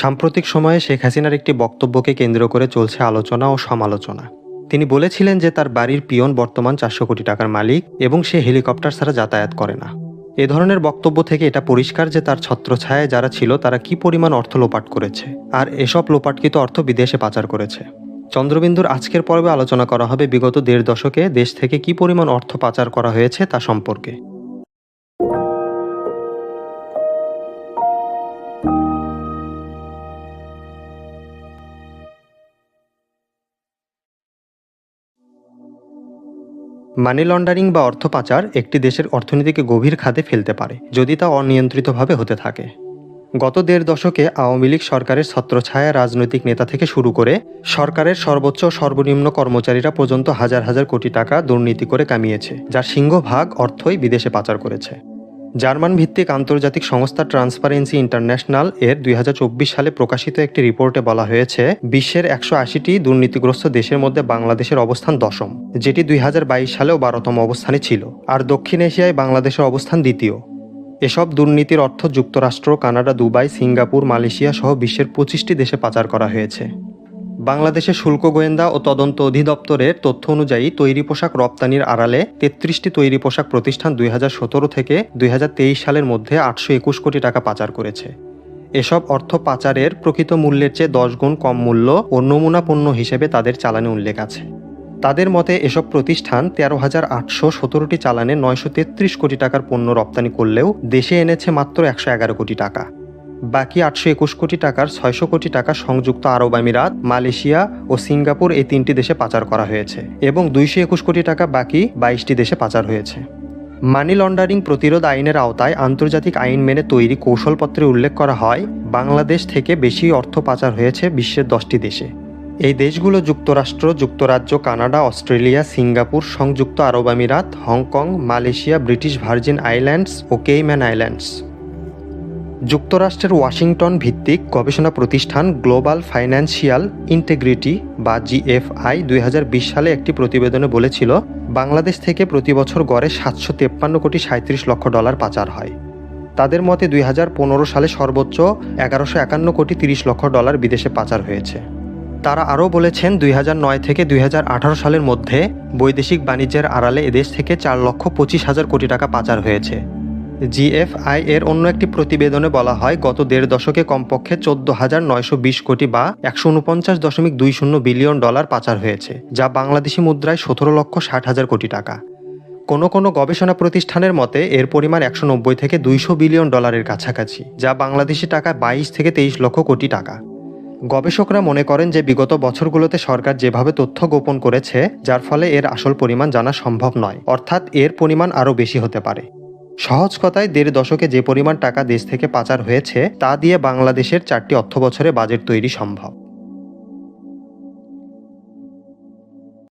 সাম্প্রতিক সময়ে শেখ হাসিনার একটি বক্তব্যকে কেন্দ্র করে চলছে আলোচনা ও সমালোচনা। তিনি বলেছিলেন যে তার বাড়ির পিয়ন বর্তমান চারশো কোটি টাকার মালিক এবং সে হেলিকপ্টার ছাড়া যাতায়াত করে না। এ ধরনের বক্তব্য থেকে এটা পরিষ্কার যে তার ছত্রছায়ায় যারা ছিল তারা কি পরিমাণ অর্থ লোপাট করেছে আর এসব লোপাটকৃত অর্থ বিদেশে পাচার করেছে। চন্দ্রবিন্দুর আজকের পর্বে আলোচনা করা হবে বিগত দেড় দশকে দেশ থেকে কি পরিমাণ অর্থ পাচার করা হয়েছে তা সম্পর্কে। মানি লন্ডারিং বা অর্থ পাচার একটি দেশের অর্থনীতিকে গভীর খাদে ফেলতে পারে, যদি তা অনিয়ন্ত্রিতভাবে হতে থাকে। গত দেড় দশকে আওয়ামী লীগ সরকারের ছত্রছায়া রাজনৈতিক নেতা থেকে শুরু করে সরকারের সর্বোচ্চ সর্বনিম্ন কর্মচারীরা পর্যন্ত হাজার হাজার কোটি টাকা দুর্নীতি করে কামিয়েছে যার সিংহভাগ অর্থই বিদেশে পাচার করেছে। জার্মান ভিত্তিক আন্তর্জাতিক সংস্থা ট্রান্সপারেন্সি ইন্টারন্যাশনাল এর দুই হাজার চব্বিশ সালে প্রকাশিত একটি রিপোর্টে বলা হয়েছে, বিশ্বের একশো আশিটি দুর্নীতিগ্রস্ত দেশের মধ্যে বাংলাদেশের অবস্থান দশম, যেটি দুই হাজার বাইশ সালেও বারোতম অবস্থানে ছিল, আর দক্ষিণ এশিয়ায় বাংলাদেশের অবস্থান দ্বিতীয়। এসব দুর্নীতির অর্থ যুক্তরাষ্ট্র, কানাডা, দুবাই, সিঙ্গাপুর, মালয়েশিয়া সহ বিশ্বের পঁচিশটি দেশে পাচার করা হয়েছে। বাংলাদেশের শুল্ক গোয়েন্দা ও তদন্ত অধিদপ্তরের তথ্য অনুযায়ী তৈরি পোশাক রপ্তানির আড়ালে তেত্রিশটি তৈরি পোশাক প্রতিষ্ঠান দুই হাজার সতেরো থেকে দুই হাজার তেইশ সালের মধ্যে আটশো একুশ কোটি টাকা পাচার করেছে। এসব অর্থ পাচারের প্রকৃত মূল্যের চেয়ে দশ গুণ কম মূল্য ও নমুনা পণ্য হিসেবে তাদের চালানে উল্লেখ আছে। তাদের মতে, এসব প্রতিষ্ঠান তেরো হাজার আটশো সতেরোটি চালানে নয়শো তেত্রিশ কোটি টাকার পণ্য রপ্তানি করলেও দেশে এনেছে মাত্র একশো এগারো কোটি টাকা। বাকি আটশো একুশ কোটি টাকার ছয়শো কোটি টাকা সংযুক্ত আরব আমিরাত, মালয়েশিয়া ও সিঙ্গাপুর এই তিনটি দেশে পাচার করা হয়েছে এবং দুইশো একুশ কোটি টাকা বাকি বাইশটি দেশে পাচার হয়েছে। মানি লন্ডারিং প্রতিরোধ আইনের আওতায় আন্তর্জাতিক আইন মেনে তৈরি কৌশলপত্রে উল্লেখ করা হয়, বাংলাদেশ থেকে বেশি অর্থ পাচার হয়েছে বিশ্বের দশটি দেশে। এই দেশগুলো যুক্তরাষ্ট্র, যুক্তরাজ্য, কানাডা, অস্ট্রেলিয়া, সিঙ্গাপুর, সংযুক্ত আরব আমিরাত, Hong Kong, Malaysia, British Virgin Islands ও কেইম্যান আইল্যান্ডস। যুক্তরাষ্ট্রের ওয়াশিংটন ভিত্তিক গবেষণা প্রতিষ্ঠান গ্লোবাল ফাইন্যান্সিয়াল ইন্টিগ্রিটি বা জিএফআই দুই হাজার বিশ সালে একটি প্রতিবেদনে বলেছিল, বাংলাদেশ থেকে প্রতি বছর গড়ে সাতশো তেপ্পান্ন কোটি সাঁত্রিশ লক্ষ ডলার পাচার হয়। তাদের মতে দুই হাজার পনেরো সালে সর্বোচ্চ এগারোশো একান্ন কোটি তিরিশ লক্ষ ডলার বিদেশে পাচার হয়েছে। তারা আরও বলেছেন, দুই হাজার নয় থেকে দুই হাজার আঠারো সালের মধ্যে বৈদেশিক বাণিজ্যের আড়ালে এদেশ থেকে চার লক্ষ পঁচিশ হাজার কোটি টাকা পাচার হয়েছে। জিএফআই এর অন্য একটি প্রতিবেদনে বলা হয়, গত দেড় দশকে কমপক্ষে চোদ্দ হাজার নয়শো বিশ কোটি বা একশো উনপঞ্চাশ দশমিক দুই শূন্য বিলিয়ন ডলার পাচার হয়েছে, যা বাংলাদেশি মুদ্রায় সতেরো লক্ষ ষাট হাজার কোটি টাকা। কোনো কোনো গবেষণা প্রতিষ্ঠানের মতে, এর পরিমাণ একশো নব্বই থেকে দুইশো বিলিয়ন ডলারের কাছাকাছি, যা বাংলাদেশি টাকা বাইশ থেকে তেইশ লক্ষ কোটি টাকা। গবেষকরা মনে করেন যে, বিগত বছরগুলোতে সরকার যেভাবে তথ্য গোপন করেছে, যার ফলে এর আসল পরিমাণ জানা সম্ভব নয়, অর্থাৎ এর পরিমাণ আরও বেশি হতে পারে। সহজ কথায় দেড় দশকে যে পরিমাণ টাকা দেশ থেকে পাচার হয়েছে, তা দিয়ে বাংলাদেশের চারটি অর্থবছরে বাজেট তৈরি সম্ভব।